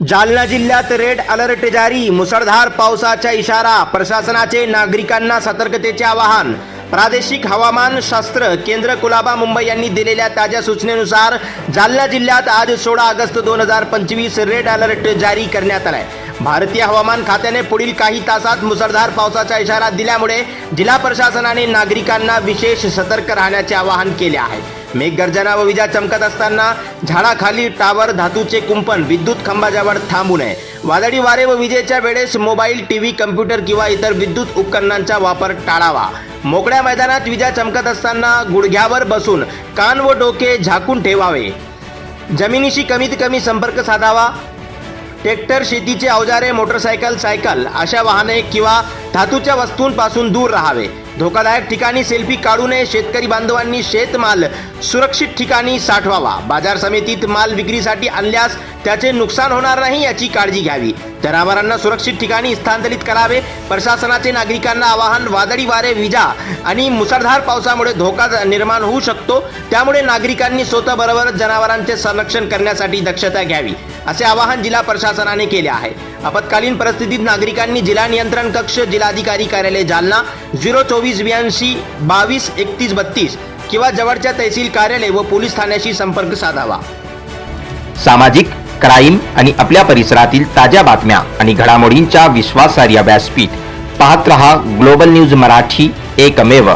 जालना जिल्ह्यात red alert जारी. मुसळधार पावसाचा इशारा. प्रशासनाचे नागरिकांना सतर्कतेचे आवाहन. प्रादेशिक हवामान शास्त्र केंद्र कुलाबा मुंबई यांनी दिलेल्या ताज्या सूचनेनुसार जालना जिल्ह्यात आज सोळा ऑगस्ट दोन हजार पंचवीस रेड अलर्ट जारी करण्यात आलाय. भारतीय हवामान खात्याने पुढील काही तासात मुसळधार पावसाचा इशारा दिल्यामुळे जिल्हा प्रशासनाने नागरिकांना विशेष सतर्क राहण्याचे आवाहन केले आहे. मेघगर्जना व विजा चमकत असताना झाडाखाली टावर धातूचे कुंपण विद्युत खांबाजवळ थांबू नये. वादळी वारे व विजेच्या वेळेस मोबाईल टीव्ही कम्प्युटर किंवा इतर विद्युत उपकरणांचा वापर टाळावा. मोकळ्या मैदानात विजा चमकत असताना गुडघ्यावर बसून कान व डोके झाकून ठेवावे. जमिनीशी कमीत कमी संपर्क साधावा. ट्रॅक्टर शेतीचे अवजारे मोटरसायकल सायकल अशा वाहने किंवा धातूच्या वस्तूंपासून दूर राहावे. धोकादायक ठिकाणी सेल्फी काढू नये शेतकरी बांधवांनी शेतमाल सुरक्षित ठिकाणी साठवावा. बाजार समितीत माल विक्रीसाठी आणल्यास त्याचे नुकसान होणार नाही याची काळजी घ्यावी. जनावरांना सुरक्षित ठिकाणी स्थानांतरित करावे. प्रशासनाचे नागरिकांना आवाहन वादळी वारे विजा आणि मुसळधार पावसामुळे धोका निर्माण होऊ शकतो. त्यामुळे नागरिकांनी स्वतःबरोबरच जनावरांचे संरक्षण करण्यासाठी दक्षता घ्यावी असे आवाहन जिल्हा प्रशासनाने केले आहे. आपत्कालीन परिस्थितीत नागरिकांनी जिल्हा नियंत्रण कक्ष जिल्हाधिकारी कार्यालय जालना झिरो चोवीस ब्याऐंशी बावीस एकतीस बत्तीस किंवा जवळच्या तहसील कार्यालय व पोलीस ठाण्याशी संपर्क साधावा. सामाजिक क्राईम आणि आपल्या परिसरातील ताज्या बातम्या आणि घडामोडींच्या विश्वासार्ह व्यासपीठ पाहत रहा ग्लोबल न्यूज मराठी एकमेव.